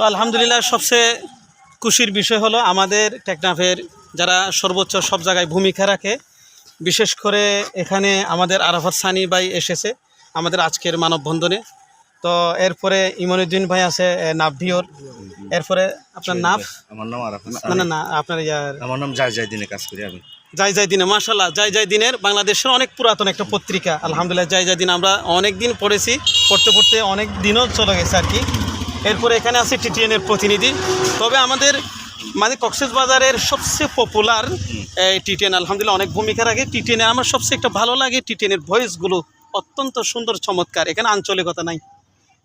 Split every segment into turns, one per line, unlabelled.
তো আলহামদুলিল্লাহ সবচেয়ে খুশির বিষয় হলো আমাদের টেকনাফের যারা সর্বোচ্চ সব জায়গায় ভূমিকা রাখে বিশেষ করে এখানে আমাদের আরাফাত সানি ভাই এসেছে আমাদের আজকের মানববন্ধনে। তো এরপরে ইমনুদ্দিন ভাই আছে এ, নাভভিওর এরপরে আপনার নাফ?
আমার নাম আরাফাত
না না না আপনার ইয়ার
আমার নাম যাই যাই দিনে কাজ করি আমি।
যাই যাই দিনে মাশাল্লাহ যাই যাই দিনের বাংলাদেশের অনেক পুরাতন একটা পত্রিকা। আলহামদুলিল্লাহ যাই যাই দিন আমরা অনেক দিন পড়েছি পড়তে পড়তে অনেক দিনও চলে গেছে আর কি। এরপরে এখানে আছে টিটিএনের প্রতিনিধি। তবে আমাদের মানে কক্সেস বাজারের সবচেয়ে পপুলার টিটিএন, আলহামদুলিল্লাহ অনেক ভূমিকা রাখে। টিটিএনে আমার সবচেয়ে একটা ভালো লাগে টিটিএনের ভয়েসগুলো, অত্যন্ত সুন্দর, চমৎকার। এখানে আঞ্চলিকতা নাই।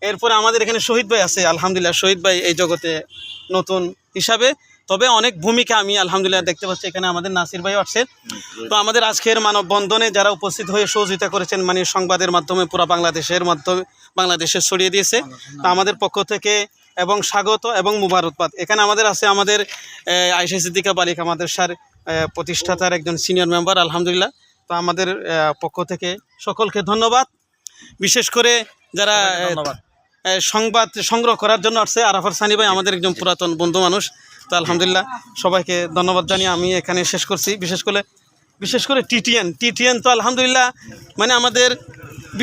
এরপরে আমাদের এখানে শহীদ ভাই আছে, আলহামদুলিল্লাহ, শহীদ ভাই এই জগতে নতুন হিসাবে। তবে অনেক ভূমিকা আমি আলহামদুলিল্লাহ দেখতে পাচ্ছি এখানে আমাদের নাসির ভাই আছে তো আমাদের আজকের মানববন্ধনে যারা উপস্থিত হয়ে সহযোগিতা করেছেন মানে সংবাদের মাধ্যমে পুরো বাংলাদেশের মাধ্যমে বাংলাদেশে ছড়িয়ে দিয়েছে। তো আমাদের পক্ষ থেকে এবং স্বাগত এবং মুবারকবাদ। এখানে আমাদের আছে আমাদের আইসা সিদ্দিকা বালিকা মাদ্রাসার প্রতিষ্ঠাতার একজন সিনিয়র মেম্বার আলহামদুলিল্লাহ। তো আমাদের পক্ষ থেকে সকলকে ধন্যবাদ। বিশেষ করে যারা সংবাদ সংগ্রহ করার জন্য আসছে আরাফার সানি ভাই আমাদের একজন পুরাতন বন্ধু মানুষ। তো আলহামদুলিল্লাহ সবাইকে ধন্যবাদ জানিয়ে আমি এখানে শেষ করছি। বিশেষ করে বিশেষ করে টিটিএন। টিটিএন তো আলহামদুলিল্লাহ মানে আমাদের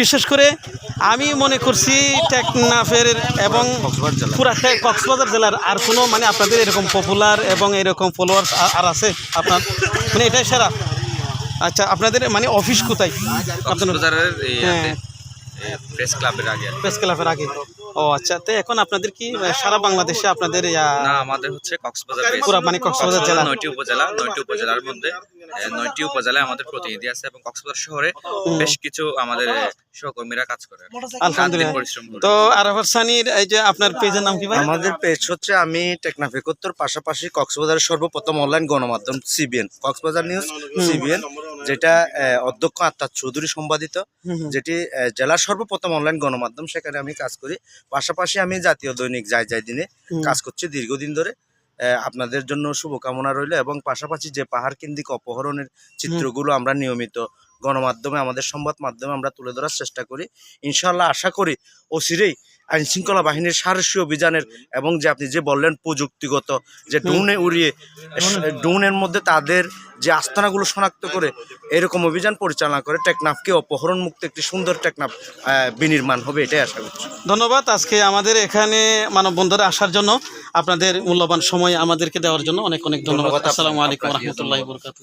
বিশেষ করে আমি মনে করছি টেকনাফের এবং পুরা কক্সবাজার জেলার আর কোনো মানে আপনাদের এরকম পপুলার এবং এরকম ফলোয়ার্স আর আছে আপনার? মানে এটাই সেরা। আচ্ছা আপনাদের মানে অফিস কোথায়? আপনার হ্যাঁ।
প্রেস ক্লাবের আগে
প্রেস ক্লাবের আগে। ও আচ্ছা। তো এখন আপনাদের কি সারা বাংলাদেশে আপনাদের
না আমাদের হচ্ছে কক্সবাজার।
মানে কক্সবাজার জেলা।
নয়টি উপজেলা নয়টি উপজেলার মধ্যে নয়টি উপজেলায় আমাদের প্রতিনিধি আছে এবং কক্সবাজার শহরে বেশ কিছু আমাদের সহকর্মীরা কাজ করে
আলহামদুলিল্লাহ।
পরিশ্রম
তো আরাফাত সানির এই যে আপনার পেজের নাম কি ভাই?
আমাদের পেজ হচ্ছে আমি টেকনাফ একাত্তর পাশাপাশি কক্সবাজারের সর্বপ্রথম অনলাইন গণমাধ্যম সিবিএন কক্সবাজার নিউজ সিবিএন যেটা অধ্যক্ষ আত্মার চৌধুরী সম্পাদিত। যেটি জেলার সর্বপ্রথম অনলাইন গণমাধ্যম সেখানে আমি কাজ করি। পাশাপাশি আমি জাতীয় দৈনিক যাই যাই দিনে কাজ করছি দীর্ঘদিন ধরে। আহ, আপনাদের জন্য শুভকামনা রইল এবং পাশাপাশি যে পাহাড় কেন্দ্রিক অপহরণের চিত্রগুলো আমরা নিয়মিত গণমাধ্যমে আমাদের সংবাদ মাধ্যমে আমরা তুলে ধরার চেষ্টা করি। ইনশাল্লাহ আশা করি অচিরেই আইন শৃঙ্খলা বাহিনীর সারস্বী অভিযানের এবং যে আপনি যে বললেন প্রযুক্তিগত যে ড্রোনে উড়িয়ে ড্রোনের মধ্যে তাদের যে আস্তানাগুলো শনাক্ত করে এরকম অভিযান পরিচালনা করে টেকনাফকে অপহরণ মুক্ত একটি সুন্দর টেকনাফ বিনির্মাণ হবে এটাই আশা করছি।
ধন্যবাদ আজকে আমাদের এখানে মানববন্ধনে আসার জন্য। আপনাদের মূল্যবান সময় আমাদেরকে দেওয়ার জন্য অনেক অনেক ধন্যবাদ।
ধন্যবাদ
আসসালামু আলাইকুম রহমতুল্লাহ বরকাত